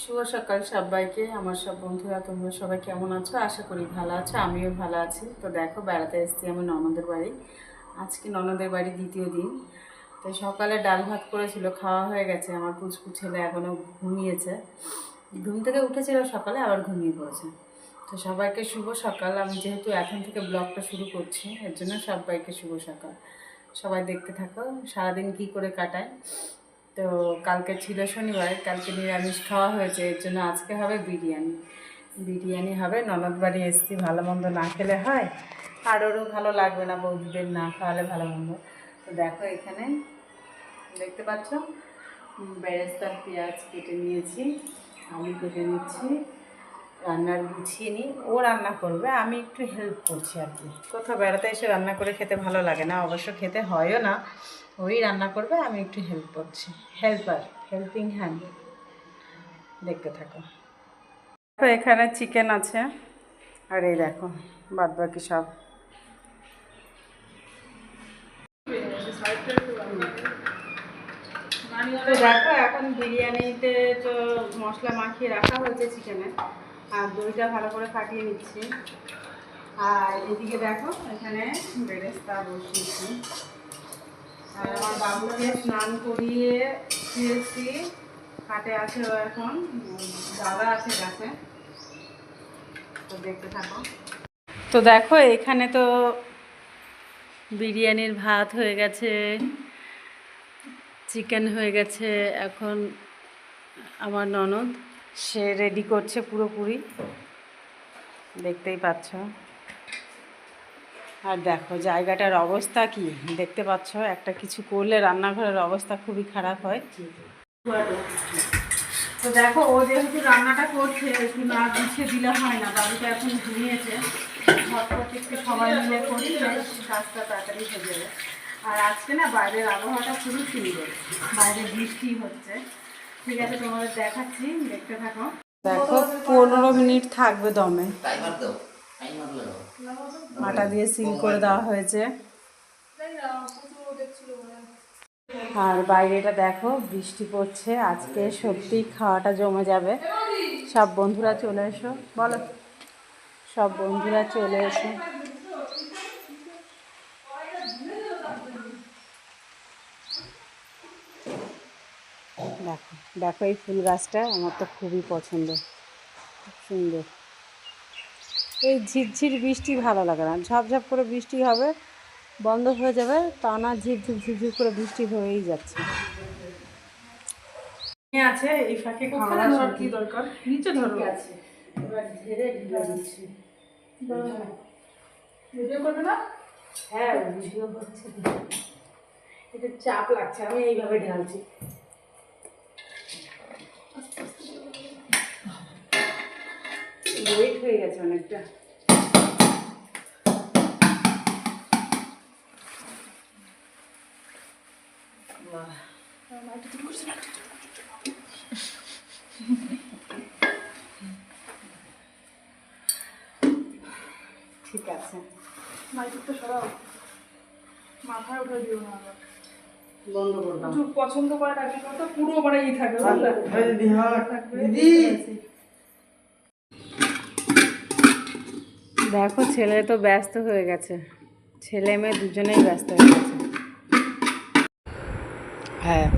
শুভ সকাল সবাইকে, আমার সব বন্ধুরা, তোমরা সবাই কেমন আছো? আশা করি ভালো আছো, আমিও ভালো আছি। তো দেখো, বেড়াতে এসেছি আমি ননদের বাড়ি। আজকে ননদের বাড়ি দ্বিতীয় দিন। তো সকালে ডাল ভাত করেছিল, খাওয়া হয়ে গেছে। আমার পুচকু ছেলে এখনও ঘুমিয়েছে। ঘুম থেকে উঠেছিল সকালে, আবার ঘুমিয়ে পড়েছে। তো সবাইকে শুভ সকাল। আমি যেহেতু এখন থেকে ব্লগটা শুরু করছি, এর জন্য সবাইকে শুভ সকাল। সবাই দেখতে থাকো, সারাদিন কি করে কাটায়। তো কালকে ছিল শনিবার, কালকে নিরামিষ খাওয়া হয়েছে, এর জন্য আজকে হবে বিরিয়ানি। বিরিয়ানি হবে, ননদ বাড়ি এসছি, ভালো মন্দ না খেলে হয়, আর ওরও ভালো লাগবে না, বৌদিদের না খাওয়ালে ভালো মন্দ। তো দেখো এখানে, দেখতে পাচ্ছ? বেরেস্তার পেঁয়াজ কেটে নিয়েছি, আলু কেটে নিচ্ছি। রান্নার গুছিয়ে নিই। ও রান্না করবে, আমি একটু হেল্প করছি আর কি। কোথাও বেড়াতে এসে রান্না করে খেতে ভালো লাগে না, অবশ্য খেতে হয়ও না। ওই রান্না করবে, আমি একটু হেল্প করছি। হেল্পার হেল্পিং হ্যান্ড দেখতে থাকো। তো এখানে চিকেন আছে। আর এই দেখো বাদ বাকি সব দেখো, এখন বিরিয়ানিতে তো মশলা মাখিয়ে রাখা হয়েছে চিকেনে আর দইটা ভালো করে ফাটিয়ে নিচ্ছি। আর এদিকে দেখো, এখানে বেরেস্তা বসিয়েছি। আর আমার বাবুকে স্নান করিয়ে শুয়েছি খাটে আছে ও এখন, দাদা আছে গাছে তো দেখতে থাকো। তো দেখো, এখানে তো বিরিয়ানির ভাত হয়ে গেছে, চিকেন হয়ে গেছে, এখন আমার ননদ। সে রেডি করছে পুরোপুরি। দেখতেই পাচ্ছ। আর দেখো, জায়গাটার অবস্থা কি? দেখতে পাচ্ছ, একটা কিছু করলে রান্নাঘরের অবস্থা খুবই খারাপ হয়। তো দেখো, ও যেহেতু রান্নাটা করছে একটু না গুছিয়ে দিলে হয় না, বাড়িতে এখন ঘুমিয়েছে। একটু সবাই মিলে করছে, কাজটা তাড়াতাড়ি হয়ে যাবে। আর আজকে না বাইরের আবহাওয়াটা খুবই সুন্দর। বাইরে বৃষ্টি হচ্ছে। ঠিক আছে তোমাদের দেখাচ্ছি দেখতে থাকো। দেখো পনেরো মিনিট থাকবে দমে। টাইমার দাও টাইমার লাগাও আটা দিয়ে সিল করে দেওয়া হয়েছে। আর বাইরেটা দেখো বৃষ্টি পড়ছে আজকে সত্যি খাওয়াটা জমে যাবে। সব বন্ধুরা চলে এসো বলো। সব বন্ধুরা চলে এসো। দেখো দেখো এই ফুল গাছটা আমার তো খুবই পছন্দ। খুব সুন্দর। এই ঝিরঝির বৃষ্টি ভালো লাগে না। ঝপঝপ করে বৃষ্টি হবে বন্ধ হয়ে যাবে তা না ঝিরঝির ঝিরঝির করে বৃষ্টি হয়েই যাচ্ছে। আছে এই ফাঁকে খাওয়া কি দরকার? নিচে ধরো। আছে। এবার ধীরে ঢিলা দিচ্ছি। ভিডিও করবে না? হ্যাঁ ভিডিও হচ্ছে। এটা চাপ লাগছে আমি এইভাবে ঢালছি। ওয়েট হয়ে গেছে অনেকটা। ঠিক আছে। মাইকটা সরাও। মাথায় উঠে দিও না বন্ধ করলাম। পছন্দ করার আগে পুরো মানে ই থাকবে। বুঝলে দেখো ছেলে তো ব্যস্ত হয়ে গেছে। ছেলে মেয়ে দুজনেই ব্যস্ত হয়ে গেছে। হ্যাঁ।